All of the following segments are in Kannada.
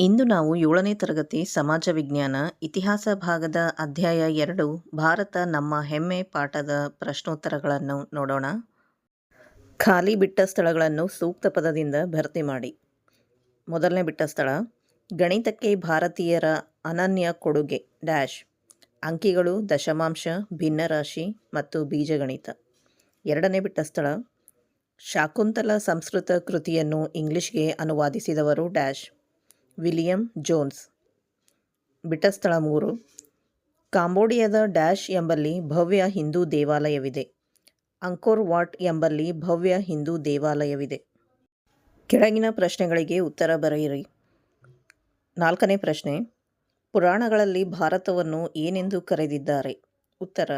ಇಂದು ನಾವು ಏಳನೇ ತರಗತಿ ಸಮಾಜ ವಿಜ್ಞಾನ ಇತಿಹಾಸ ಭಾಗದ ಅಧ್ಯಾಯ ಎರಡು, ಭಾರತ ನಮ್ಮ ಹೆಮ್ಮೆ ಪಾಠದ ಪ್ರಶ್ನೋತ್ತರಗಳನ್ನು ನೋಡೋಣ. ಖಾಲಿ ಬಿಟ್ಟ ಸ್ಥಳಗಳನ್ನು ಸೂಕ್ತ ಪದದಿಂದ ಭರ್ತಿ ಮಾಡಿ. ಮೊದಲನೇ ಬಿಟ್ಟ ಸ್ಥಳ, ಗಣಿತಕ್ಕೆ ಭಾರತೀಯರ ಅನನ್ಯ ಕೊಡುಗೆ, ಡ್ಯಾಶ್. ಅಂಕಿಗಳು ದಶಮಾಂಶ, ಭಿನ್ನರಾಶಿ ಮತ್ತು ಬೀಜಗಣಿತ. ಎರಡನೇ ಬಿಟ್ಟ ಸ್ಥಳ, ಶಾಕುಂತಲ ಸಂಸ್ಕೃತ ಕೃತಿಯನ್ನು ಇಂಗ್ಲಿಷ್ಗೆ ಅನುವಾದಿಸಿದವರು ಡ್ಯಾಶ್. William Jones. ಬಿಟಸ್ಥಳ ಸ್ಥಳ ಮೂರು. ಕಾಂಬೋಡಿಯಾದ ಡ್ಯಾಶ್ ಎಂಬಲ್ಲಿ ಭವ್ಯ ಹಿಂದೂ ದೇವಾಲಯವಿದೆ. ಅಂಕೋರ್ ವಾಟ್ ಎಂಬಲ್ಲಿ ಭವ್ಯ ಹಿಂದೂ ದೇವಾಲಯವಿದೆ. ಕೆಳಗಿನ ಪ್ರಶ್ನೆಗಳಿಗೆ ಉತ್ತರ ಬರೆಯಿರಿ. ನಾಲ್ಕನೇ ಪ್ರಶ್ನೆ. ಪುರಾಣಗಳಲ್ಲಿ ಭಾರತವನ್ನು ಏನೆಂದು ಕರೆದಿದ್ದಾರೆ? ಉತ್ತರ.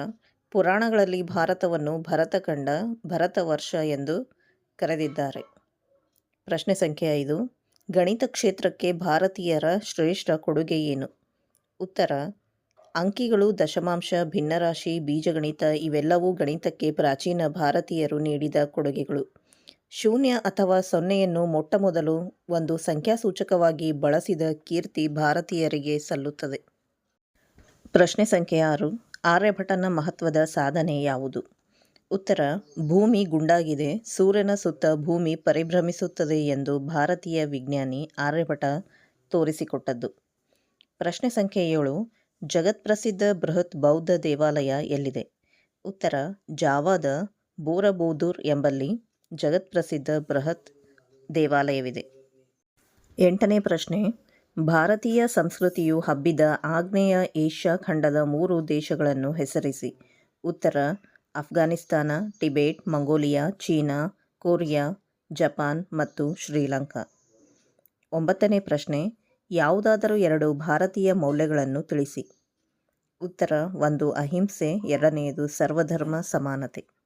ಪುರಾಣಗಳಲ್ಲಿ ಭಾರತವನ್ನು ಭರತಖಂಡ ಭರತವರ್ಷ ಎಂದು ಕರೆದಿದ್ದಾರೆ. ಪ್ರಶ್ನೆ ಸಂಖ್ಯೆ ಐದು. ಗಣಿತ ಕ್ಷೇತ್ರಕ್ಕೆ ಭಾರತೀಯರ ಶ್ರೇಷ್ಠ ಕೊಡುಗೆ ಏನು? ಉತ್ತರ, ಅಂಕಿಗಳು ದಶಮಾಂಶ, ಭಿನ್ನರಾಶಿ, ಬೀಜಗಣಿತ ಇವೆಲ್ಲವೂ ಗಣಿತಕ್ಕೆ ಪ್ರಾಚೀನ ಭಾರತೀಯರು ನೀಡಿದ ಕೊಡುಗೆಗಳು. ಶೂನ್ಯ ಅಥವಾ ಸೊನ್ನೆಯನ್ನು ಮೊಟ್ಟಮೊದಲು ಒಂದು ಸಂಖ್ಯಾಸೂಚಕವಾಗಿ ಬಳಸಿದ ಕೀರ್ತಿ ಭಾರತೀಯರಿಗೆ ಸಲ್ಲುತ್ತದೆ. ಪ್ರಶ್ನೆ ಸಂಖ್ಯೆ ಆರು, ಆರ್ಯಭಟನ ಮಹತ್ವದ ಸಾಧನೆ ಯಾವುದು? ಉತ್ತರ, ಭೂಮಿ ಗುಂಡಾಗಿದೆ. ಸೂರ್ಯನ ಸುತ್ತ ಭೂಮಿ ಪರಿಭ್ರಮಿಸುತ್ತದೆ ಎಂದು ಭಾರತೀಯ ವಿಜ್ಞಾನಿ ಆರ್ಯಭಟ ತೋರಿಸಿಕೊಟ್ಟದ್ದು. ಪ್ರಶ್ನೆ ಸಂಖ್ಯೆ ಏಳು ಜಗತ್ಪ್ರಸಿದ್ಧ ಬೃಹತ್ ಬೌದ್ಧ ದೇವಾಲಯ ಎಲ್ಲಿದೆ? ಉತ್ತರ, ಜಾವಾದ ಬೋರಬೋದೂರ್ ಎಂಬಲ್ಲಿ ಜಗತ್ಪ್ರಸಿದ್ಧ ಬೃಹತ್ ದೇವಾಲಯವಿದೆ. ಎಂಟನೇ ಪ್ರಶ್ನೆ, ಭಾರತೀಯ ಸಂಸ್ಕೃತಿಯು ಹಬ್ಬಿದ ಆಗ್ನೇಯ ಏಷ್ಯಾ ಖಂಡದ ಮೂರು ದೇಶಗಳನ್ನು ಹೆಸರಿಸಿ. ಉತ್ತರ Afghanistan Tibet, Mongolia, China, Korea, Japan ಮತ್ತು ಶ್ರೀಲಂಕಾ. ಒಂಬತ್ತನೇ ಪ್ರಶ್ನೆ, ಯಾವುದಾದರೂ ಎರಡು ಭಾರತೀಯ ಮೌಲ್ಯಗಳನ್ನು ತಿಳಿಸಿ. ಉತ್ತರ, ಒಂದು ಅಹಿಂಸೆ ಎರಡನೆಯದು ಸರ್ವಧರ್ಮ ಸಮಾನತೆ.